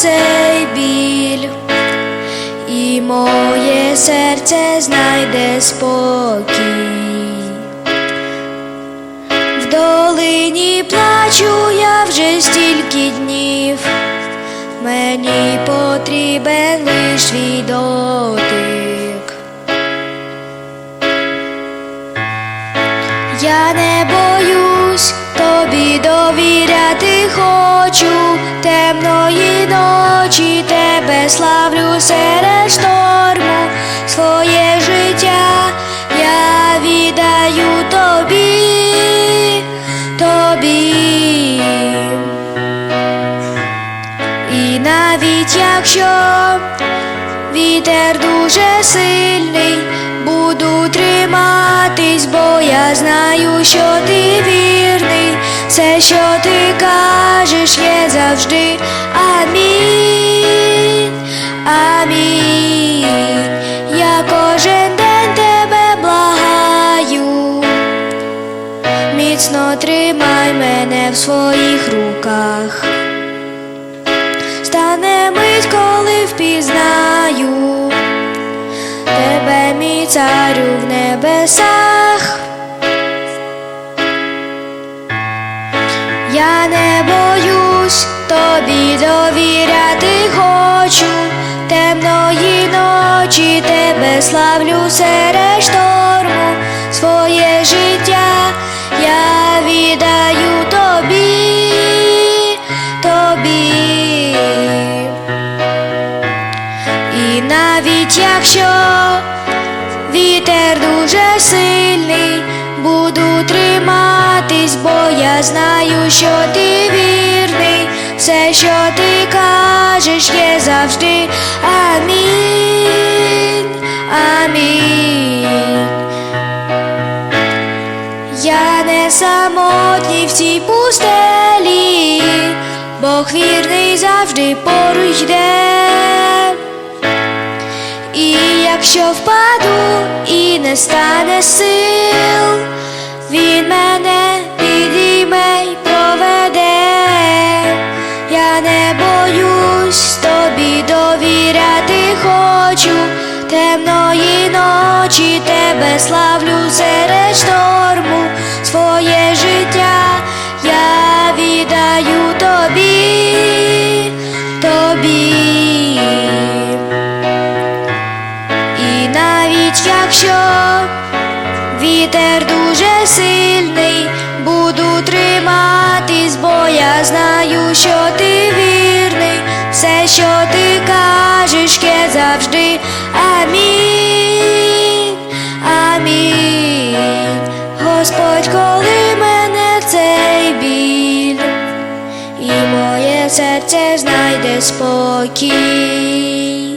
цей біль, і моє серце знайде спокій. В долині плачу я вже стільки днів, мені потрібен лиш дотик. Я не боюсь тобі довіряти хочу темної ночі тебе славлю серед шторму, своє життя я віддаю тобі, тобі. І навіть якщо вітер дуже сильний, буду триматись, бо я знаю, що ти вірний, все, що ти кажеш, є завжди. Амінь, амінь. Я кожен день тебе благаю. Міцно тримай мене в своїх руках. Стане мить, коли впізнаю царю в небесах. Я не боюсь тобі довіряти хочу, темної ночі тебе славлю серед шторму, своє життя я віддаю тобі, тобі. І навіть якщо сильний, буду триматись, бо я знаю, що ти вірний, все, що ти кажеш, є завжди. Амінь, амінь. Я не самотній в цій пустелі, Бог вірний завжди поруч йде. Якщо впаду і не стане сил, він мене підійме й проведе. Я не боюсь тобі довіряти хочу, темної ночі тебе славлю серед шторму, своє життя я віддаю тобі, тобі. Якщо вітер дуже сильний, буду триматись, бо я знаю, що ти вірний, все, що ти кажеш, є завжди. Амінь, амінь. Господь, коли мене цей біль, і моє серце знайде спокій.